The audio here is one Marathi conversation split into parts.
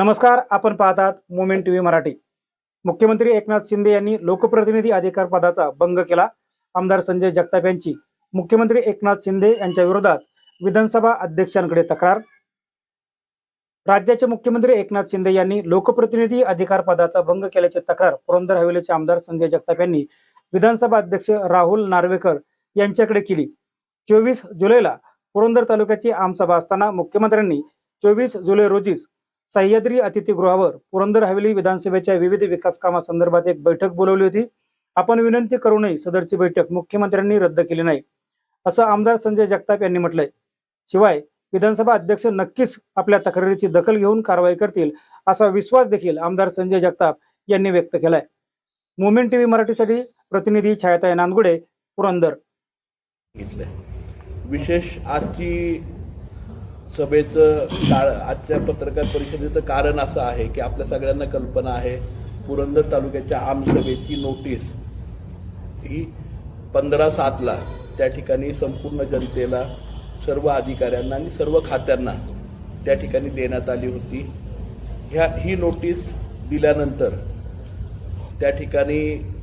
नमस्कार आपण पाहतात मोमेंट टीव्ही मराठी. मुख्यमंत्री एकनाथ शिंदे यांनी लोकप्रतिनिधी अधिकार पदाचा भंग केला. आमदार संजय जगताप यांची. मुख्यमंत्री एकनाथ शिंदे यांच्या विरोधात विधानसभा अध्यक्षांकडे तक्रार. राज्याचे मुख्यमंत्री एकनाथ शिंदे यांनी लोकप्रतिनिधी अधिकार पदाचा भंग केल्याची तक्रार पुरंदर हवेलीचे आमदार संजय जगताप यांनी विधानसभा अध्यक्ष राहुल नार्वेकर यांच्याकडे केली. चोवीस जुलैला पुरंदर तालुक्याची आमसभा असताना मुख्यमंत्र्यांनी चोवीस जुलै रोजीच सह्याद्री अतिथीगृहावर पुरंदर हवेली विधानसभेच्या विविध विकास कामासंदर्भात एक बैठक बोलवली होती. आपण विनंती करूनही सदरची बैठक मुख्यमंत्र्यांनी रद्द केली नाही असं आमदार संजय जगताप यांनी म्हटलंय. शिवाय विधानसभा अध्यक्ष नक्कीच आपल्या तक्रारीची दखल घेऊन कारवाई करतील असा विश्वास देखील आमदार संजय जगताप यांनी व्यक्त केलाय. मुवमेंट टीव्ही मराठीसाठी प्रतिनिधी छायाताई नांदगुडे पुरंदर. विशेष आजची सभेचं कार आजच्या पत्रकार परिषदेचं कारण असं आहे की आपल्या सगळ्यांना कल्पना आहे पुरंदर तालुक्याच्या आमसभेची नोटीस. ही पंधरा सातला त्या ठिकाणी संपूर्ण जनतेला सर्व अधिकाऱ्यांना आणि सर्व खात्यांना त्या ठिकाणी देण्यात आली होती. ह्या ही नोटीस दिल्यानंतर त्या ठिकाणी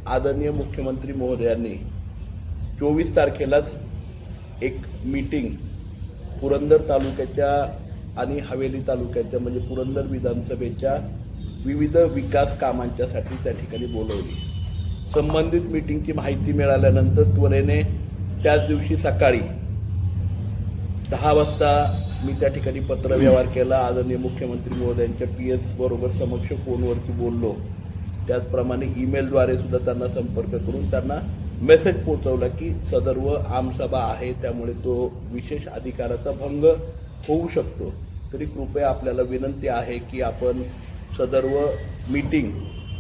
आदरणीय मुख्यमंत्री महोदयांनी चोवीस तारखेलाच एक मीटिंग पुरंदर तालुक्याच्या आणि हवेली तालुक्याच्या म्हणजे पुरंदर विधानसभेच्या विविध विकास कामांच्यासाठी त्या ठिकाणी बोलवली. संबंधित मीटिंगची माहिती मिळाल्यानंतर त्वरेने त्याच दिवशी सकाळी दहा वाजता मी त्या ठिकाणी पत्रव्यवहार केला. आदरणीय मुख्यमंत्री महोदयांच्या पी एस बरोबर समक्ष फोनवरती बोललो. त्याचप्रमाणे ईमेलद्वारे सुद्धा त्यांना संपर्क करून त्यांना मेसेज पोहोचवला की सदर्व आमसभा आहे त्यामुळे तो विशेष अधिकाराचा भंग होऊ शकतो. तरी कृपया आपल्याला विनंती आहे की आपण सदर्व मीटिंग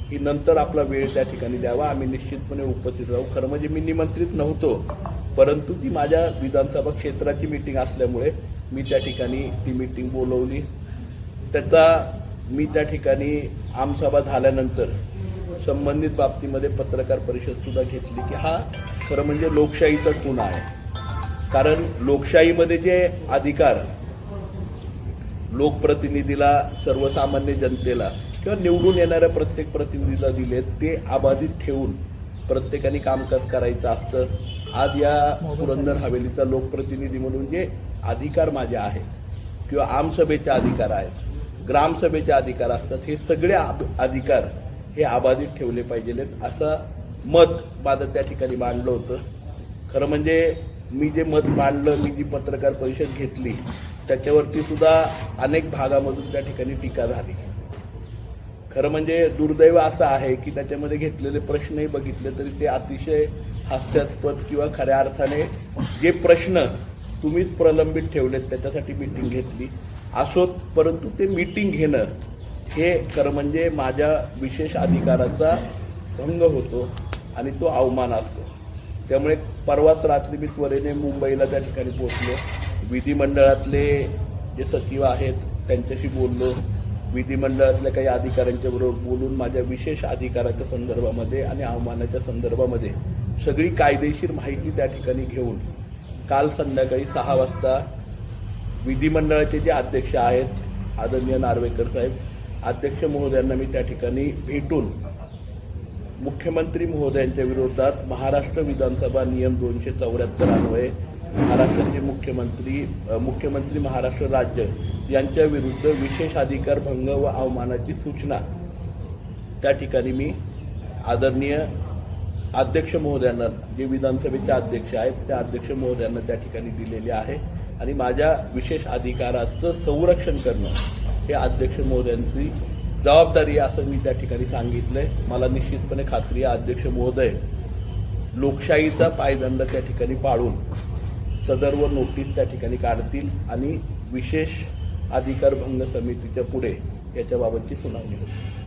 ही नंतर आपला वेळ त्या ठिकाणी द्यावा. आम्ही निश्चितपणे उपस्थित राहू. खरं म्हणजे मी निमंत्रित नव्हतो परंतु ती माझ्या विधानसभा क्षेत्राची मीटिंग असल्यामुळे मी त्या ठिकाणी ती मीटिंग बोलवली. त्याचा मी त्या ठिकाणी आमसभा झाल्यानंतर संबंधित बाबतीमध्ये पत्रकार परिषद सुद्धा घेतली की हा खरं म्हणजे लोकशाहीचा खूण आहे. कारण लोकशाहीमध्ये जे अधिकार लोकप्रतिनिधीला सर्वसामान्य जनतेला किंवा निवडून येणाऱ्या प्रत्येक प्रतिनिधीला दिले ते अबाधित ठेवून प्रत्येकाने कामकाज करायचं असतं. आज या पुरंदर हवेलीचा लोकप्रतिनिधी म्हणून जे अधिकार माझे आहेत किंवा आमसभेचे अधिकार आहेत ग्रामसभेचे अधिकार असतात हे सगळे अधिकार हे अबाधित ठेवले पाहिजेत असं मत माझं त्या ठिकाणी मांडलं होतं. खरं म्हणजे मी जे मत मांडलं मी जी पत्रकार परिषद घेतली त्याच्यावरती सुद्धा अनेक भागामधून त्या ठिकाणी टीका झाली. खरं म्हणजे दुर्दैव असं आहे की त्याच्यामध्ये घेतलेले प्रश्नही बघितले तरी ते अतिशय हास्यास्पद किंवा खऱ्या अर्थाने जे प्रश्न तुम्हीच प्रलंबित ठेवलेत त्याच्यासाठी मीटिंग घेतली. असोत परंतु ते मीटिंग घेणं हे खरं म्हणजे माझ्या विशेष अधिकाराचा भंग होतो आणि तो अवमान असतो. त्यामुळे परवाच रात्री मी त्वरेने मुंबईला त्या ठिकाणी पोहोचलो. विधिमंडळातले जे सचिव आहेत त्यांच्याशी बोललो. विधिमंडळातल्या काही अधिकाऱ्यांच्याबरोबर बोलून माझ्या विशेष अधिकाराच्या संदर्भामध्ये आणि अवमानाच्या संदर्भामध्ये सगळी कायदेशीर माहिती त्या ठिकाणी घेऊन काल संध्याकाळी सहा वाजता विधिमंडळाचे जे अध्यक्ष आहेत आदरणीय नार्वेकर साहेब अध्यक्ष महोदयांना मी त्या ठिकाणी भेटून मुख्यमंत्री महोदयांच्या विरोधात महाराष्ट्र विधानसभा नियम दोनशे चौऱ्याहत्तर अन्वये महाराष्ट्राचे मुख्यमंत्री मुख्यमंत्री महाराष्ट्र राज्य यांच्या विरुद्ध विशेष अधिकार भंग व अवमानाची सूचना. त्या ठिकाणी मी आदरणीय अध्यक्ष महोदयांना जे विधानसभेचे अध्यक्ष आहेत त्या अध्यक्ष महोदयांना त्या ठिकाणी दिलेले आहे आणि माझ्या विशेष अधिकाराचं संरक्षण करणं हे अध्यक्ष महोदयांची जबाबदारी आहे असं मी त्या ठिकाणी सांगितलंय. मला निश्चितपणे खात्री आहे अध्यक्ष महोदय लोकशाहीचा पायदंड त्या ठिकाणी पाळून सदर्व नोटीस त्या ठिकाणी काढतील आणि विशेष अधिकार भंग समितीच्या पुढे याच्याबाबतची सुनावणी होईल.